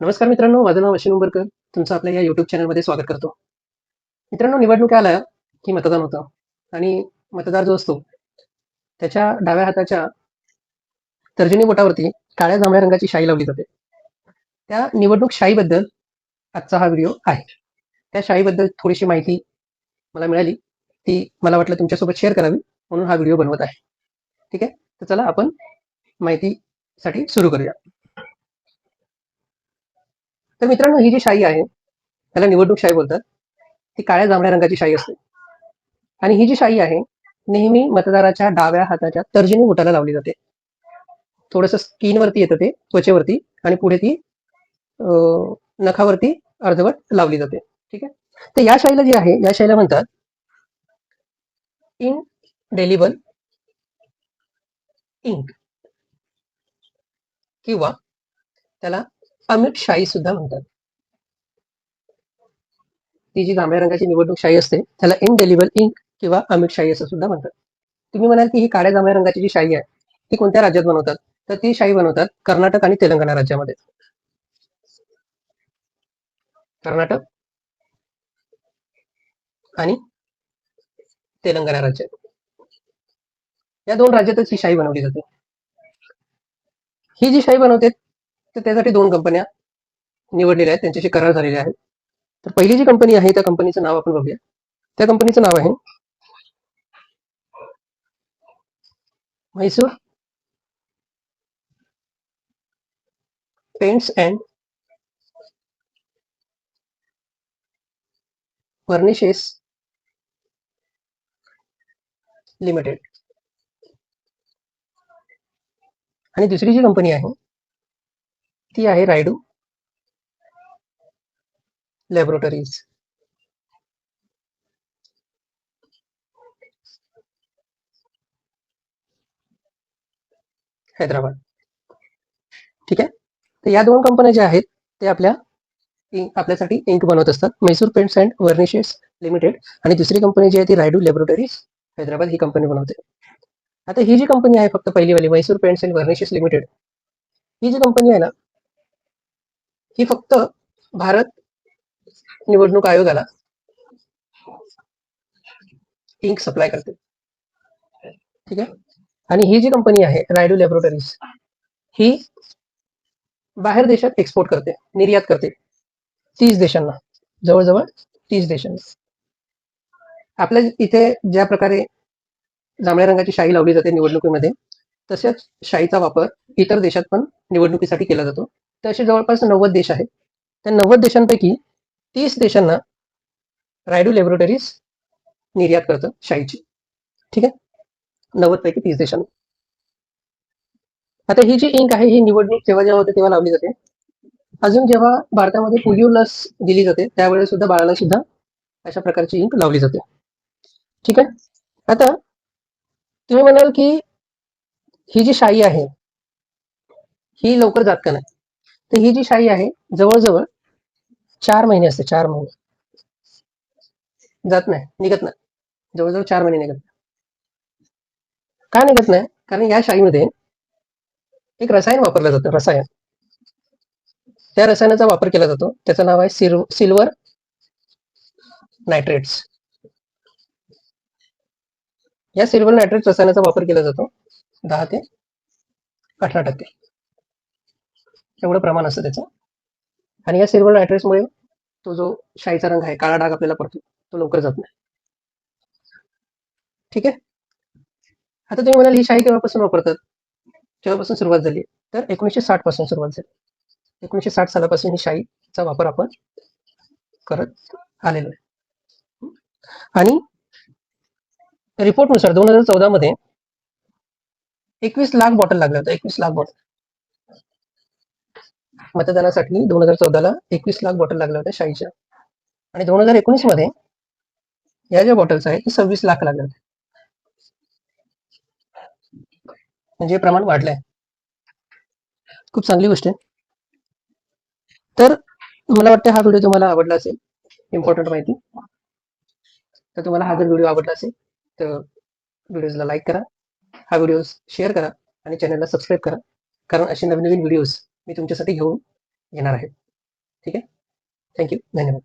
नमस्कार मित्रांनो माझं नाव अश्विन उंबरकर. तुमचं आपल्या या युट्यूब चॅनलमध्ये स्वागत करतो. मित्रांनो निवडणूक आल्या की मतदान होतं. आणि मतदार जो असतो त्याच्या डाव्या हाताच्या तर्जनी बोटावरती काळ्या जांभळ्या रंगाची शाई लावली जाते. त्या निवडणूक शाईबद्दल आजचा हा व्हिडिओ आहे. त्या शाईबद्दल थोडीशी माहिती मला मिळाली. ती मला वाटलं तुमच्यासोबत शेअर करावी म्हणून हा व्हिडिओ बनवत आहे. ठीक आहे? तर चला आपण माहितीसाठी सुरू करूया. तर मित्रांनो ही जी शाई आहे त्याला निवडणूक शाही बोलतात. ती काळ्या जांभळ्या रंगाची शाई असते. आणि ही जी शाई आहे नेहमी मतदाराच्या डाव्या हाताच्या तर्जनी बोटाला लावली जाते. थोडस स्किनवरती येतं ते त्वचेवरती आणि पुढे ती नखावरती अर्धवट लावली जाते. ठीक आहे? तर या शाईला जी आहे या शाईला म्हणतात इन डेलिबल इंक किंवा त्याला अमिट शाही सुद्धा म्हणतात. ती जी जांभळ्या रंगाची निवडणूक शाही असते त्याला इनडेलिबल इंक किंवा अमिट शाही असं सुद्धा म्हणतात. तुम्ही म्हणाल की ही काळ्या जांभळ्या रंगाची जी शाही आहे ती कोणत्या राज्यात बनवतात? तर ती शाही बनवतात कर्नाटक आणि तेलंगणा राज्यामध्ये. कर्नाटक आणि तेलंगणा राज्य या दोन राज्यातच ही शाही बनवली जाते. ही जी शाही बनवते तर त्यासाठी दोन कंपन्या निवडलेल्या आहेत त्यांच्याशी करार झालेले आहेत तर पहिली जी कंपनी आहे त्या कंपनीचं नाव आपण बघूया. त्या कंपनीचं नाव आहे Mysore paints and varnishes limited. आणि दुसरी जी कंपनी आहे ती आहे रायडू. लॅबोरेटरीज हैदराबाद. ठीक आहे? तर या दोन कंपन्या ज्या आहेत ते आपल्या आपल्यासाठी इंक बनवत असतात. Mysore paints and varnishes limited आणि दुसरी कंपनी जी आहे ती रायडू लॅबोरेटरीज हैदराबाद ही कंपनी बनवते. आता ही जी कंपनी आहे फक्त पहिलीवाली Mysore paints and varnishes limited ही जी कंपनी आहे ना ही फक्त भारत निवडणूक आयोगाला इंक सप्लाय करते. ठीक आहे? आणि ही जी कंपनी आहे रायडू लॅबोरेटरीज ही बाहेर देशात एक्सपोर्ट करते निर्यात करते. तीस देशांना जवळजवळ तीस देशांना. आपल्या इथे ज्या प्रकारे जांभळ्या रंगाची शाई लावली जाते निवडणुकीमध्ये तसेच शाईचा वापर इतर देशात पण निवडणुकीसाठी केला जातो. तर असे जवळपास नव्वद देश आहेत. त्या नव्वद देशांपैकी तीस देशांना रायडू लॅबोरेटरीज निर्यात करतं शाईची ठीक आहे? नव्वद पैकी तीस देशांना. आता ही जी इंक आहे ही निवडणूक जेव्हा जेव्हा होते तेव्हा लावली जाते. अजून जेव्हा भारतामध्ये पोलिओ लस दिली जाते त्यावेळेस सुद्धा बाळाला सुद्धा अशा प्रकारची इंक लावली जाते. ठीक आहे? आता तुम्ही म्हणाल की ही जी शाई आहे ही लवकर जात का नाही? तर ही जी शाई आहे जवळजवळ चार महिने असते चार महिने. जात नाही निघत नाही. जवळजवळ चार महिने निघत नाही. का निघत नाही? कारण या शाईमध्ये एक रसायन वापरलं जातं रसायन. त्या रसायनाचा वापर केला जातो. त्याचं नाव आहे सिर सिल्वर नायट्रेट्स. या सिल्वर नायट्रेट रसायनाचा वापर केला जातो. दहा ते अठरा टक्के. एवढं प्रमाण असतं त्याचं. आणि या सिल्वर नायट्रेट्समुळे तो जो शाईचा रंग आहे काळा डाग आपल्याला पडतो तो लवकर जात नाही. ठीक आहे? आता तुम्ही म्हणाल ही शाई केव्हापासून वापरतात? केव्हापासून सुरुवात झाली? तर एकोणीसशे साठपासून सुरुवात झाली. एकोणीसशे साठ सालापासून ही शाईचा वापर आपण करत आलेलो आहे. आणि रिपोर्टनुसार दोन हजार चौदा मध्ये एकवीस लाख बॉटल लागल्या होत्या एकवीस लाख बॉटल मतदानासाठी दोन हजार चौदाला एकवीस लाख बॉटल लागल्या होत्या शाईच्या आणि दोन हजार एकोणीसमध्ये या ज्या बॉटल्स आहेत ते सव्वीस लाख लागल्या होत्या. म्हणजे प्रमाण वाढलंय. खूप चांगली गोष्ट आहे. तर मला वाटतं हा व्हिडिओ तुम्हाला आवडला असेल इम्पॉर्टंट माहिती. तर तुम्हाला हा जर व्हिडिओ आवडला असेल तर व्हिडिओजला लाईक करा. हा व्हिडिओ शेअर करा आणि चॅनलला सबस्क्राईब करा. कारण असे नवीन नवीन व्हिडिओज मी तुमच्यासाठी घेऊन येणार आहे. ठीक आहे? थँक्यू धन्यवाद.